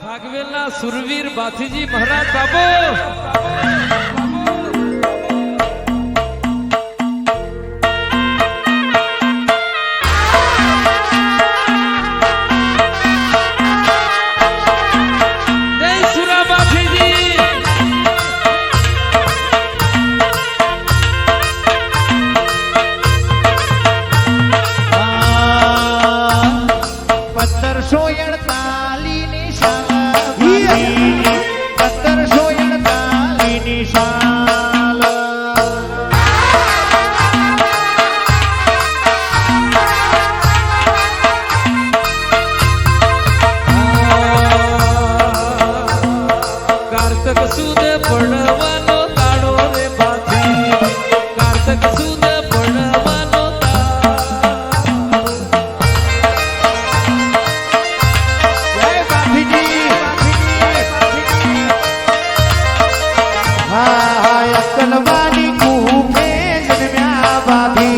ફાગવેલના સુરવીર બાથીજી મહારાજ બાપુ. বাবি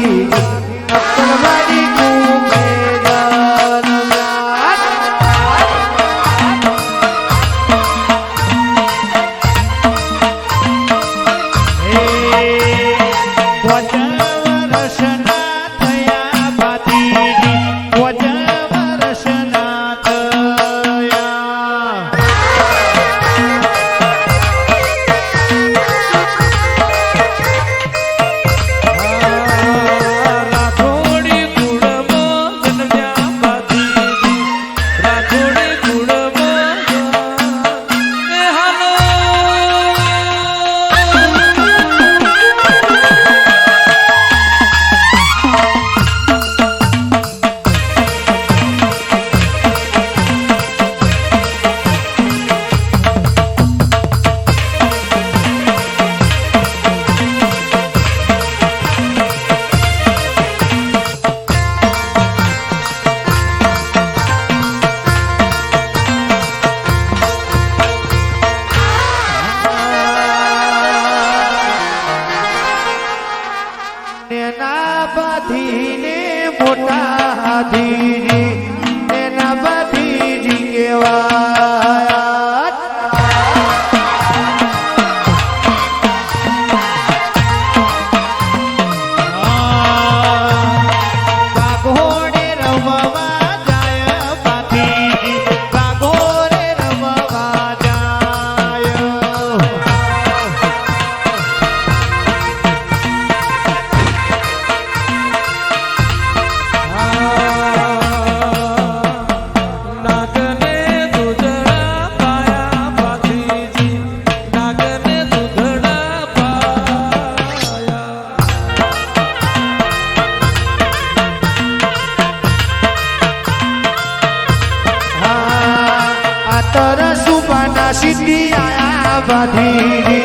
બાધીજી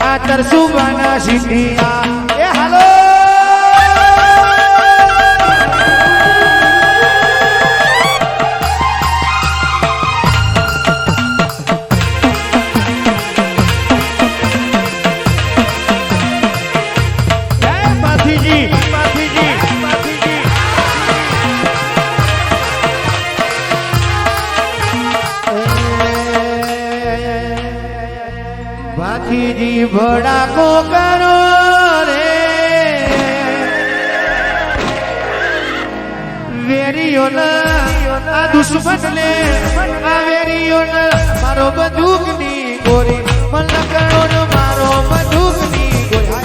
આ તરસુબાના સિદ્ધિયા નથી જીભડા કો કરો રે. વેરીઓના આ દુશ્મન ને આ વેરીઓના મારો બંદૂકની ગોરી મલકણો નો મારો બંદૂકની ગોરી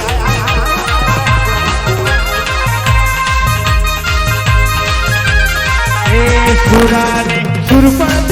સુરાને સુરપા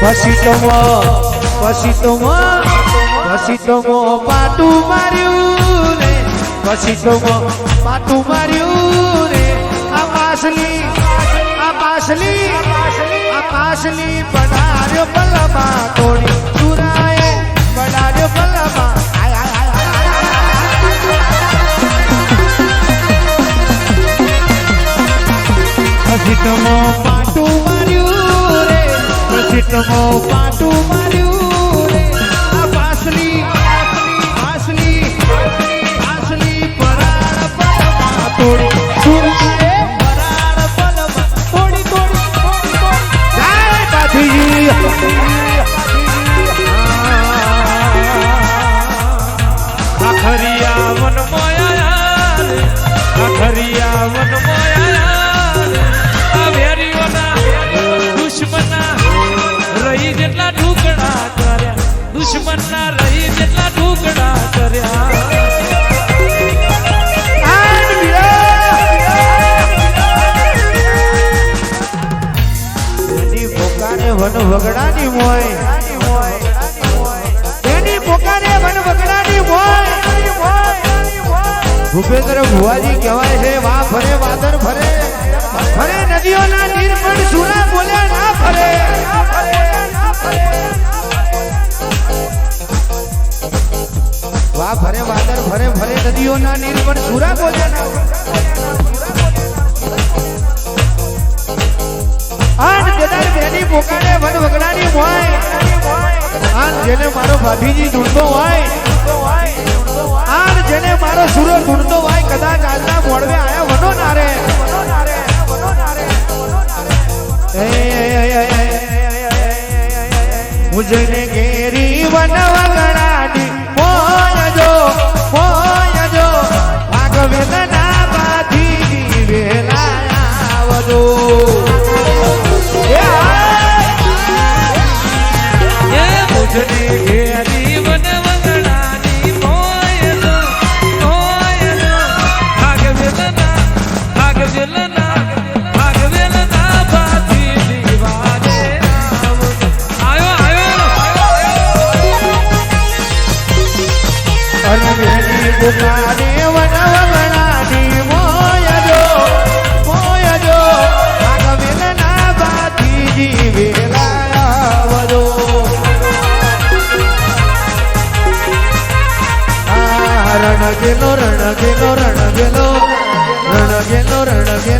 પછી તો પછી તો પછી તો પાટું માર્યું રે. પછી તો પાટું માર્યું રે. આ પાસલી આ પાસલી આ પાસલી પડાર્યો પલમાં તોડી આય આય આય પછી તો પછી તો પોકારે વન વગડાની મોય. એની પોકારે વન વગડાની મોય. ભૂપેન્દ્ર ભુવાજી કહેવાય છે વા ફરે વાદર ફરે ફરે નદીઓના નીર પણ સુરા બોલ્યા, ના ફરે વા ફરે વાદર ફરે ફરે નદીઓના નીર પણ સુરા બોલ્યા, ના જેને મારો ભાભીજી ઢૂંઢતો હોય જેને કદાચ આજના મોડવે આયા વનો એ, એ, એ, મુજને ઘેરી વન વગડાની Rana, que no, Rana, que no, Rana, que no, Rana,